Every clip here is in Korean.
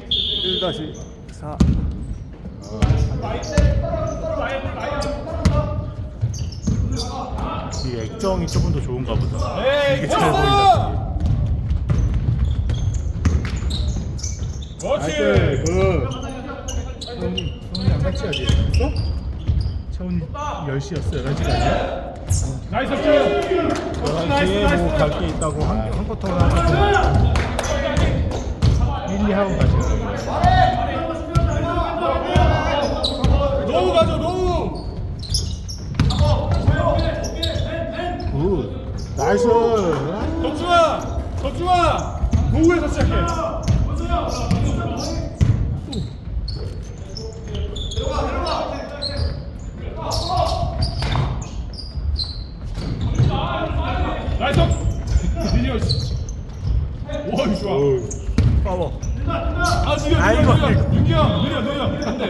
1-4 이 액정이 조금 더 좋은가 보다. 에이 이게 잘 보인다. 그렇지 그 차훈이 차훈이 안 같이 하지? 했어? 차훈이 10시였어 11시가 아니야? 나이스 킬 나이스 뒤에 나이스 뭐 갈 게 있다고 한, 한 쿼터 하고 1, 2 하고 가시는 거예요. 노우 가죠 노우! 굿. 나이스. 덕중아! 덕중아! 노우에서 시작해 나이스 미니어 와 이거 좋아 어우, 파워 아 지금 아이고. 느려 느려 윤기형 느려 느려 안돼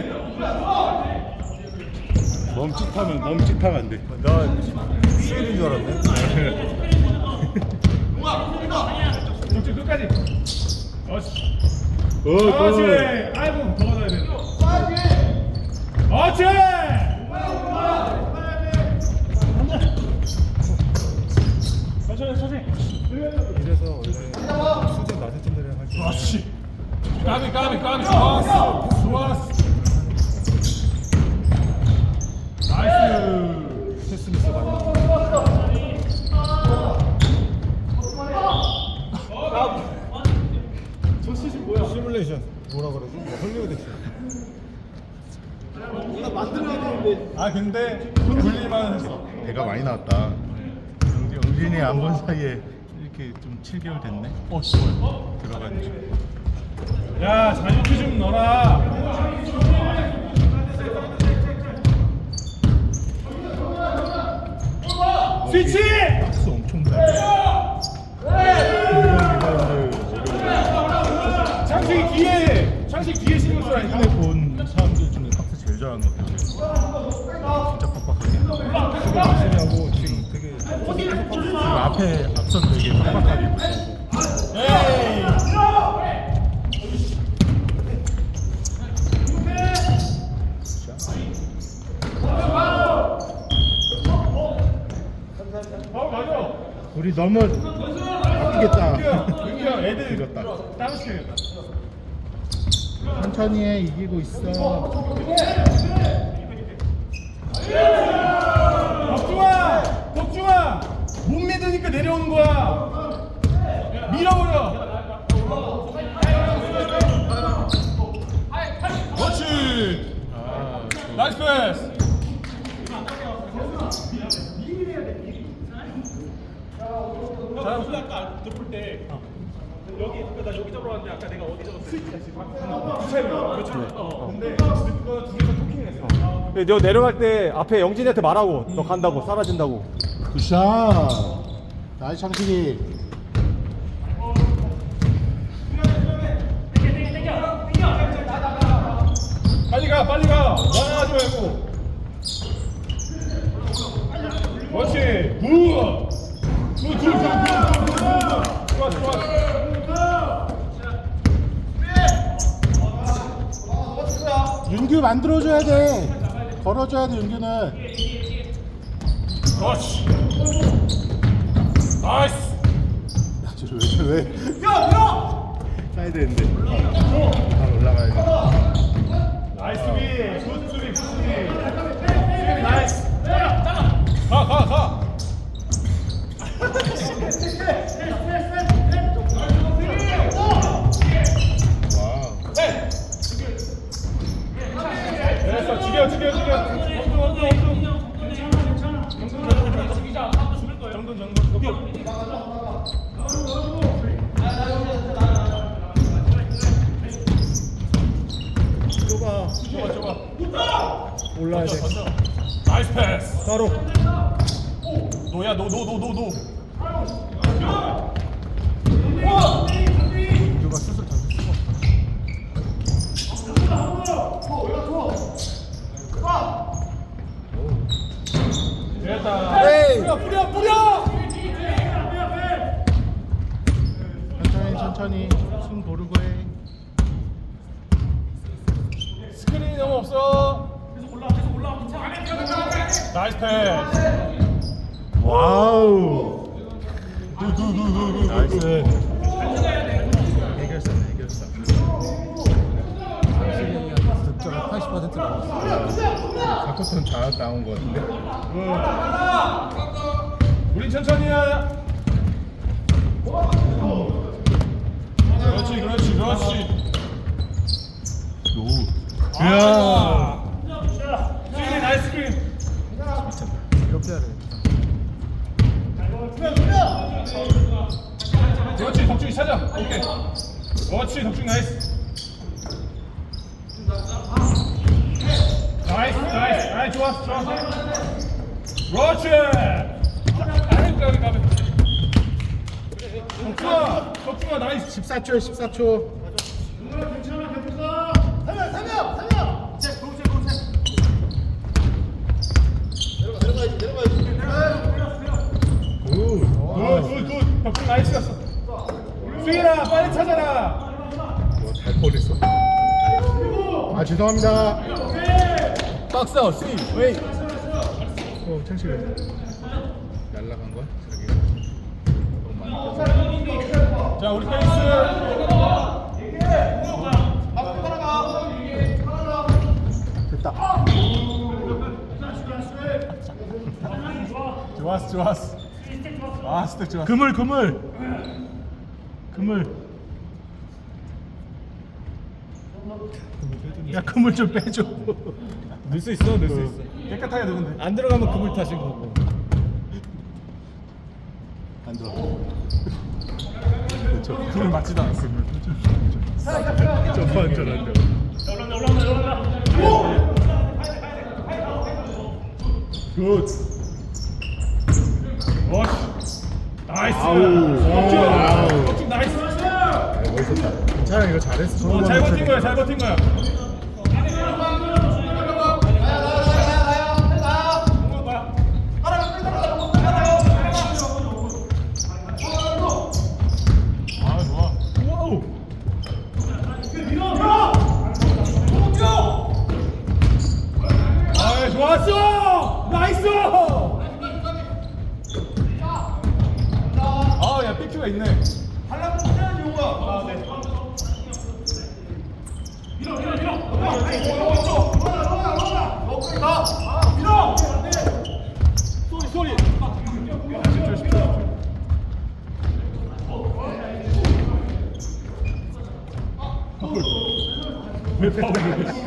멈칫하면 멈칫하면 안 돼. 나 수일인 줄 알았네. 덕중 끝까지 어씨 굿, 그렇지 굿. 아이고 더 받아야 돼. 그렇지 천천히 천천히 이래서 원래 수준 낮은 팀들이랑 할때 그렇지 까비 까비 까비 좋았어 좋았어 나이스 패스미스 많이 나와. 저 시즌 뭐야 시뮬레이션 뭐라 그러지? 뭐 헐리우드 시 아 근데 분리만 했어 배가 많이 나왔다. 영진이 안 본 사이에 이렇게 좀 7개월 됐네. 어 씨. 들어가지고. 야 자유투 좀 넣어라 스위치 박스 엄청 잘. 창식이 뒤에 창식 뒤에 신경 최근에 본 사람들 중에 박스 제일 잘하는 것 같아요. 진짜 빡빡하게. 수비 열심히 하고 지금 되게 앞에 앞선 되게 빡빡하게 어 우리 너무. 윤기야 애들 시켜야겠다 천천히 해 이기고 있어. 내려오는 거야 밀어버려 그렇지 아, 나이스 패스 잘하고 아까 덮을 때 여기 나 여기 잡으러 왔는데 아까 내가 어디 잡았어 그? 어 근데 그거 토킹을 했어 너 내려갈 때 앞에 영진이한테 말하고 너 간다고 사라진다고 굿샷. 나이스 창식이. 빨리 가 빨리 가. 나가지 말고. 그렇지. 굿굿 굿 굿 굿 좋아 좋아. 윤규 만들어줘야 돼. 걸어줘야 돼 윤규는. 그렇지 나이스 왜 왜? 야 야. 사이드인데. 바로 올라가야 돼. 나이스 수비 굿 수비 굿 수비 수비 나이스 가가가 와우. 됐어 죽여 죽여 죽여 엄청 엄청 엄청 정돈 정돈 정돈 좁아 좁아 좁아 올라야 돼. 나이스 패스. 따로. 노야 노노노 노노. 유가 슛을 던질 수가 됐다 에이. 뿌려 뿌려 뿌려! 천천히 천천히. 숨 고르고 해. 없어. 나이스 패스. 와우. 나이스. 해결사네 해결사. 득점 80% 나왔어. 사코스는 다 나온 거 같은데. 우린 천천히 해. 그렇지, 그렇지, 그렇지. 이야. 그렇지, 덕준이 나이스. 나이스, 나이스, 나이스, 좋았어, 좋았어. 그렇지. 아이고, 가비, 가비. 덕준아, 덕준아, 나이스. 14초 14초. 굿. 굿, 굿, 굿. 덕준 나이스였어. 수인아, 빨리 찾아라. 뭐잘 뻔했어. 아 죄송합니다. 박스 스윙 웨이. 어 창식이 날라간 거야? 자기가 너무 많이 껴서. 자, 우리 페이스. 됐다. 좋았어, 좋았어. 아, 스텝 좋았어. 그물 그물. 그물. 야 그물 좀 빼줘. 넣을 수 있어, 넣을 수 있어. 깨끗하게 넣으면 돼. 안 들어가면 그물 타신 거고. 안 들어. 저 그걸 맞지도 않았어. 점프한 줄 알았네. 굿. 워시. 나이스. 아우. 덕준 나이스. 아, 멋있었다. 괜찮아 이거 잘했어. 어, 잘 버틴 거야, 잘 버틴 거야. 아, 좋아. 와우. 아, 좋았어. 나이스. 아, 야, 삐큐가 있네. 아, 네. 소리 소리. 왜 파울이야? 야!